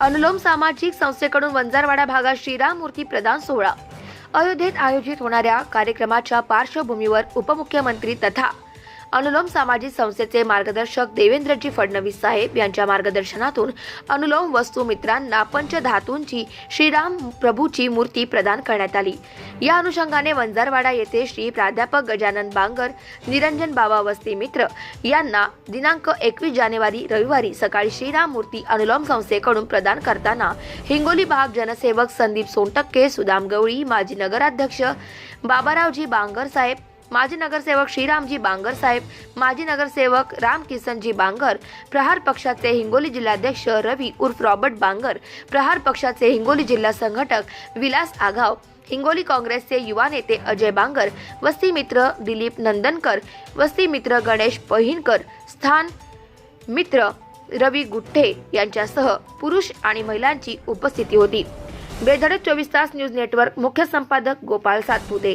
अनुलोम सामाजिक संस्थेकडून वंजारवाडा भागात श्रीराम मूर्ती प्रदान सोहळा. अयोध्येत आयोजित होणाऱ्या कार्यक्रमाच्या पार्श्वभूमीवर उपमुख्यमंत्री तथा अनुलोम सामाजिक संस्थेचे मार्गदर्शक देवेंद्रजी फडणवीस साहेब यांच्या मार्गदर्शनातून अनुलोम वस्तू मित्रांना पंचधातूंची श्रीराम प्रभूची मूर्ती प्रदान करण्यात आली. या अनुषंगाने वंजारवाडा येथे श्री प्राध्यापक गजानन बांगर निरंजन बाबा वस्ती मित्र यांना दिनांक एकवीस जानेवारी रविवारी सकाळी श्रीराम मूर्ती अनुलोम संस्थेकडून प्रदान करताना हिंगोली भाग जनसेवक संदीप सोनटक्के सुदाम गवळी माजी नगराध्यक्ष बाबारावजी बांगर साहेब माजी नगरसेवक श्रीरामजी बांगर साहेब माजी नगरसेवक राम किसनजी बांगर प्रहार पक्षाचे हिंगोली जिल्हाध्यक्ष रवी उर्फ रॉबर्ट बांगर प्रहार पक्षाचे हिंगोली जिल्हा संघटक विलास आघाव हिंगोली काँग्रेसचे युवा नेते अजय बांगर वस्ती मित्र दिलीप नंदनकर वस्ती मित्र गणेश पहिनकर स्थान मित्र रवी गुट्टे यांच्यासह पुरुष आणि महिलांची उपस्थिती होती. बेधडक चोवीस तास न्यूज नेटवर्क मुख्य संपादक गोपाल सातपुते.